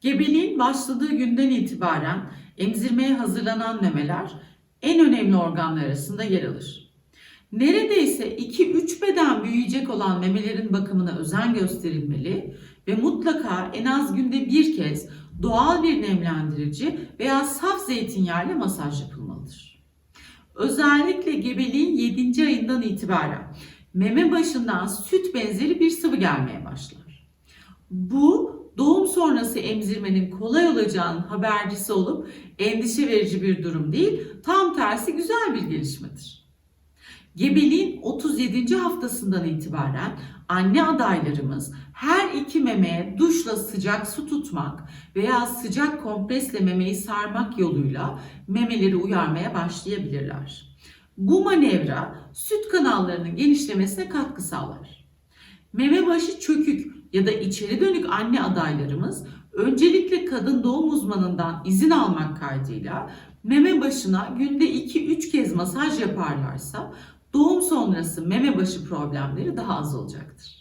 Gebeliğin başladığı günden itibaren emzirmeye hazırlanan memeler en önemli organlar arasında yer alır. Neredeyse 2-3 beden büyüyecek olan memelerin bakımına özen gösterilmeli ve mutlaka en az günde bir kez doğal bir nemlendirici veya saf zeytinyağıyla masaj yapılmalıdır. Özellikle gebeliğin 7. ayından itibaren meme başından süt benzeri bir sıvı gelmeye başlar. Bu sonrası emzirmenin kolay olacağının habercisi olup endişe verici bir durum değil, tam tersi güzel bir gelişmedir. Gebeliğin 37. haftasından itibaren anne adaylarımız her iki memeye duşla sıcak su tutmak veya sıcak kompresle memeyi sarmak yoluyla memeleri uyarmaya başlayabilirler. Bu manevra süt kanallarının genişlemesine katkı sağlar. Meme başı çökük ya da içeri dönük anne adaylarımız öncelikle kadın doğum uzmanından izin almak kaydıyla meme başına günde 2-3 kez masaj yaparlarsa doğum sonrası meme başı problemleri daha az olacaktır.